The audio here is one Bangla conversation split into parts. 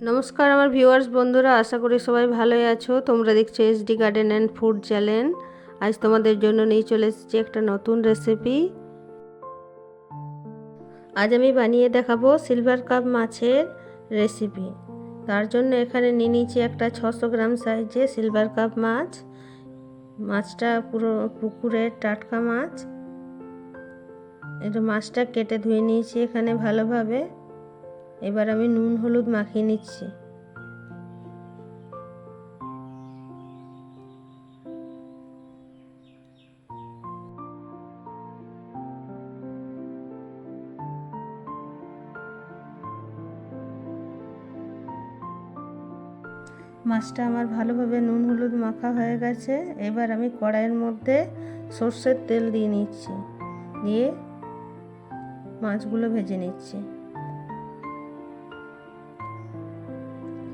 নমস্কার আমার ভিউয়ার্স বন্ধুরা, আশা করি সবাই ভালোই আছো। তোমরা দেখছ SD garden and food channel আজ তোমাদের জন্য নিয়ে চলে এসেছি একটা নতুন রেসিপি আজ আমি বানিয়ে দেখাবো সিলভার কাপ মাছের রেসিপি তার জন্য এখানে নিয়ে নিয়েছি একটা ছশো গ্রাম সাইজে সিলভার কাপ মাছ। মাছটা পুরো পুকুরের টাটকা মাছ। এটা মাছটা কেটে ধুয়ে নিয়েছি এখানে ভালোভাবে। এবার আমি নুন হলুদ মাখিয়ে নিচ্ছি। মাছটা আমার ভালোভাবে নুন হলুদ মাখা হয়ে গেছে। এবার আমি কড়াইয়ের মধ্যে সর্ষের তেল দিয়ে নিচ্ছি। দিয়ে মাছগুলো ভেজে নিচ্ছি।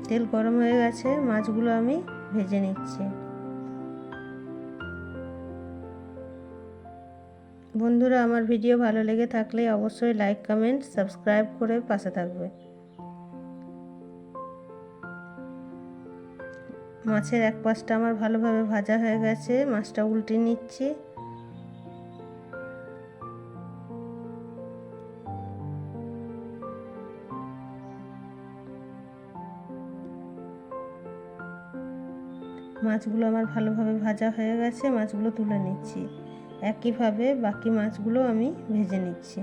তেল গরম হয়ে গেছে, মাছগুলো আমি ভেজে নিচ্ছি। বন্ধুরা, আমার ভিডিও ভালো লেগে থাকলে অবশ্যই লাইক কমেন্ট সাবস্ক্রাইব করে পাশে থাকবে। মাছের এক পাশটা আমার ভালোভাবে ভাজা হয়ে গেছে, মাছটা উল্টে নিচ্ছি। মাছগুলো আমার ভালোভাবে ভাজা হয়ে গেছে, মাছগুলো তুলে নিচ্ছি। একইভাবে বাকি মাছগুলো আমি ভেজে নিচ্ছি।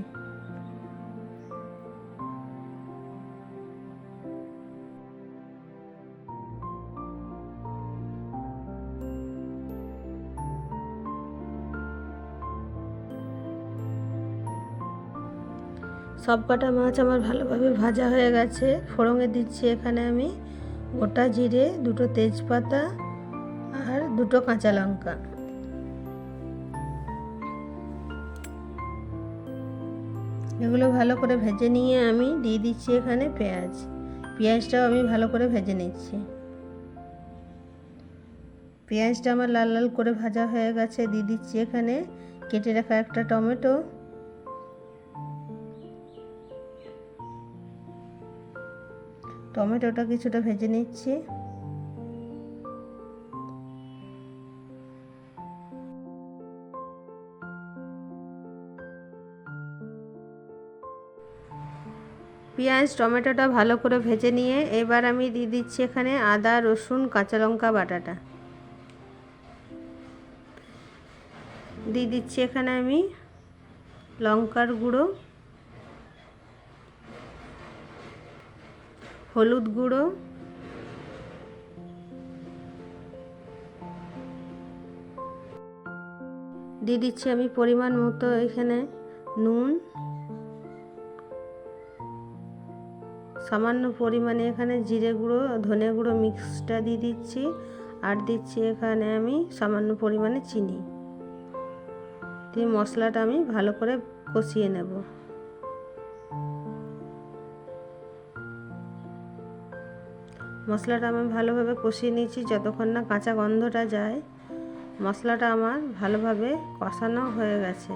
সব কটা মাছ আমার ভালোভাবে ভাজা হয়ে গেছে। ফোড়ঙে দিচ্ছি এখানে আমি গোটা জিরে, দুটো তেজপাতা দুটো কাঁচা লঙ্কা। এগুলো ভালো করে ভেজে নিয়ে আমি দিয়ে দিচ্ছি এখানে পেঁয়াজ। পেঁয়াজটাও আমি ভালো করে ভেজে নিচ্ছি। পেঁয়াজটা আমার লাল লাল করে ভাজা হয়ে গেছে, দিয়ে দিচ্ছি এখানে কেটে রাখা একটা টমেটো। টমেটোটা কিছুটা ভেজে নিচ্ছি। পেঁয়াজ, টমেটোটা ভালো করে ভেজে নিয়ে এবার আমি দিয়ে দিচ্ছি এখানে আদা, রসুন, কাঁচা লঙ্কা, বাটাটা। দিয়ে দিচ্ছি এখানে আমি লঙ্কার গুঁড়ো, হলুদ গুঁড়ো, দিয়ে দিচ্ছি আমি পরিমাণ মতো এখানে নুন। সামান্য পরিমাণে এখানে জিরে গুঁড়ো, ধনে গুঁড়ো মিক্সটা দিয়ে দিচ্ছি। আর দিচ্ছি এখানে আমি সামান্য পরিমাণে চিনি। দিয়ে মশলাটা আমি ভালো করে কষিয়ে নেব। মশলাটা আমি ভালোভাবে কষিয়ে নিয়েছি, যতক্ষণ না কাঁচা গন্ধটা যায়। মশলাটা আমার ভালোভাবে কষানো হয়ে গেছে।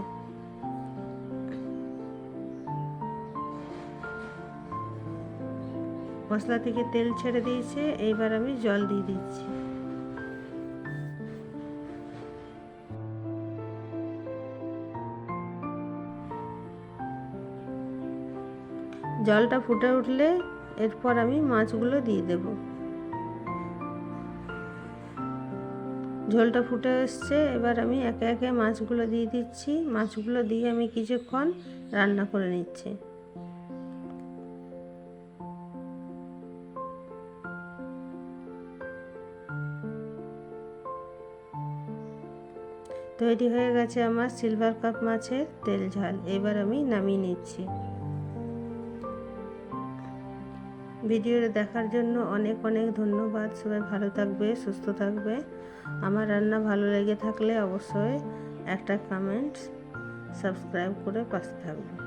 মশলা থেকে তেল ছেড়ে দিয়েছে, এইবার আমি জল দিয়ে দিচ্ছি। জলটা ফুটে উঠলে এরপর আমি মাছগুলো দিয়ে দেব। ঝোলটা ফুটে এসছে, এবার আমি একে একে মাছগুলো দিয়ে দিচ্ছি। মাছগুলো দিয়ে আমি কিছুক্ষণ রান্না করে নিচ্ছি। তৈরি হয়ে গেছে আমার সিলভার কাপ মাছের তেল ঝাল। এবার আমি নামিয়ে নিচ্ছি। ভিডিওটা দেখার জন্য অনেক অনেক ধন্যবাদ। সবাই ভালো থাকবে, সুস্থ থাকবে। আমার রান্না ভালো লেগে থাকলে অবশ্যই একটা কমেন্ট সাবস্ক্রাইব করে পাশে থাকবে।